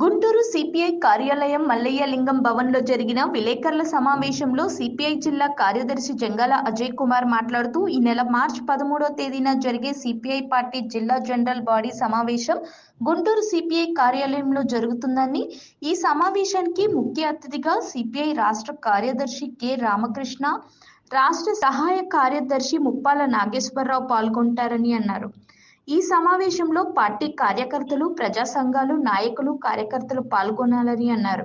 Guntur CPI కార్యాలయం మల్లయ్య లింగం భవన్లో జరిగిన విలేకరుల సమావేశంలో సిపిఐ జిల్లా కార్యదర్శి జంగాల అజయ్ కుమార్ మాట్లాడుతూ ఈ నెల మార్చి పదమూడవ తేదీన జరిగే సిపిఐ పార్టీ జిల్లా జనరల్ బాడీ సమావేశం గుంటూరు సిపిఐ కార్యాలయంలో జరుగుతుందని ఈ సమావేశానికి ముఖ్య అతిథిగా సిపిఐ రాష్ట్ర కార్యదర్శి కె రామకృష్ణ రాష్ట్ర సహాయ కార్యదర్శి ముప్పాల నాగేశ్వరరావు పాల్గొంటారని అన్నారు. ఈ సమావేశంలో పార్టీ కార్యకర్తలు ప్రజా సంఘాలు నాయకులు కార్యకర్తలు పాల్గొనాలని అన్నారు.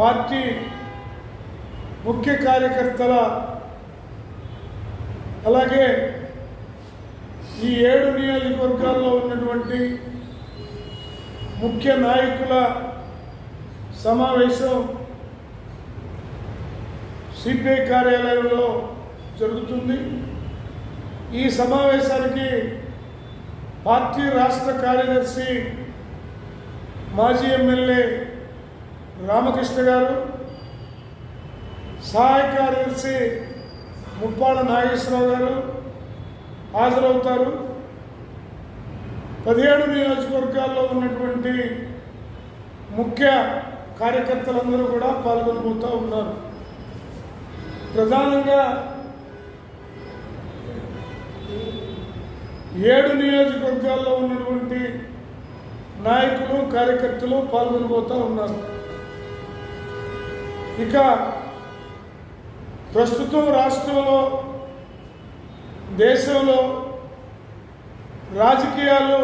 పార్టీ ముఖ్య కార్యకర్తల అలాగే ఈ ఏడు నియోజకవర్గాల్లో ఉన్నటువంటి ముఖ్య నాయకుల సమావేశం సిపిఐ కార్యాలయంలో జరుగుతుంది. ఈ సమావేశానికి పార్టీ రాష్ట్ర కార్యదర్శి మాజీ ఎమ్మెల్యే రామకృష్ణ గారు సహాయ కార్యదర్శి ముప్పాడ నాగేశ్వరరావు గారు హాజరవుతారు. పదిహేడు నియోజకవర్గాల్లో ఉన్నటువంటి ముఖ్య కార్యకర్తలందరూ కూడా పాల్గొనబోతూ ఉన్నారు. ప్రధానంగా ఏడు నియోజకవర్గాల్లో ఉన్నటువంటి నాయకులు కార్యకర్తలు పాల్గొనబోతూ ఉన్నారు. ఇక ప్రస్తుతం రాష్ట్రంలో దేశంలో రాజకీయాలు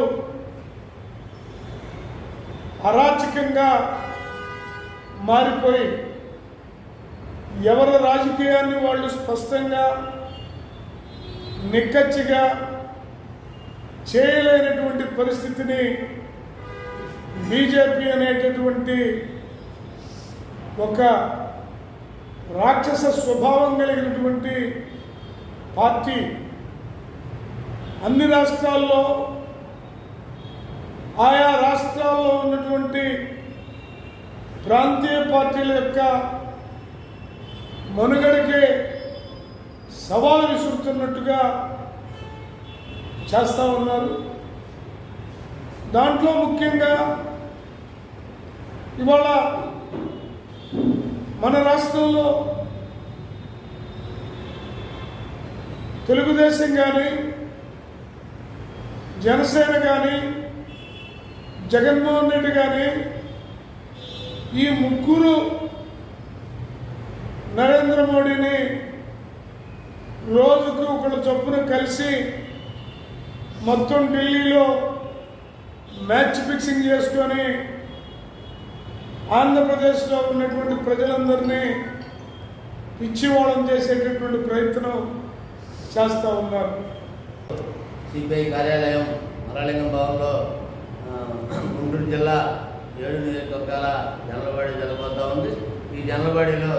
అరాచకంగా మారిపోయి ఎవరి రాజకీయాన్ని వాళ్ళు స్పష్టంగా నిక్కచ్చిగా చేయలేనటువంటి పరిస్థితిని బీజేపీ అనేటటువంటి ఒక రాక్షస స్వభావం కలిగినటువంటి పార్టీ అన్ని రాష్ట్రాల్లో ఆయా రాష్ట్రాల్లో ఉన్నటువంటి ప్రాంతీయ పార్టీల యొక్క మనుగడకే సవాలు విసురుతున్నట్టుగా చేస్తూ ఉన్నారు. దాంట్లో ముఖ్యంగా ఇవాళ మన రాష్ట్రంలో తెలుగుదేశం కానీ జనసేన కానీ జగన్మోహన్ రెడ్డి కానీ ఈ ముగ్గురు నరేంద్ర మోడీని రోజుకు ఒకళ్ళ చొప్పున కలిసి మొత్తం ఢిల్లీలో మ్యాచ్ ఫిక్సింగ్ చేసుకొని ఆంధ్రప్రదేశ్లో ఉన్నటువంటి ప్రజలందరినీ పిచ్చివాళం చేసేటటువంటి ప్రయత్నం చేస్తూ ఉన్నారు. సిపిఐ కార్యాలయం మరాలింగం భవన్లో గుంటూరు జిల్లా ఏడు నియోజకవర్గాల జనలబడి జరగబోతా ఉంది. ఈ జనలబడిలో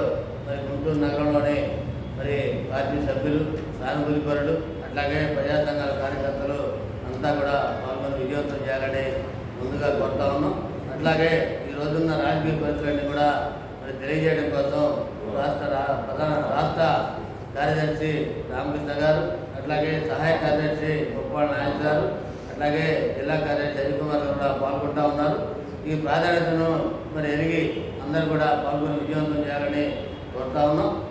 మరి గుంటూరు నగరంలోనే మరి పార్టీ సభ్యులు సానుభూతిపరులు అట్లాగే ప్రజా సంఘాల కార్యకర్తలు అంతా కూడా పాల్గొని విజయవంతం చేయాలని ముందుగా కోరుతా ఉన్నాం. అట్లాగే ఈ రోజున్న రాజకీయ పరిస్థితులన్నీ కూడా మరి తెలియజేయడం కోసం రాష్ట్ర ప్రధాన రాష్ట్ర కార్యదర్శి రామకృష్ణ గారు అట్లాగే సహాయ కార్యదర్శి గొప్పవాళ్ళ నాయక్ గారు అట్లాగే జిల్లా కార్యదర్శి అజిత్ కుమార్ గారు కూడా పాల్గొంటూ ఉన్నారు. ఈ ప్రాధాన్యతను మరి ఎరిగి అందరూ కూడా పాల్గొని విజయవంతం చేయాలని కోరుతా ఉన్నాం.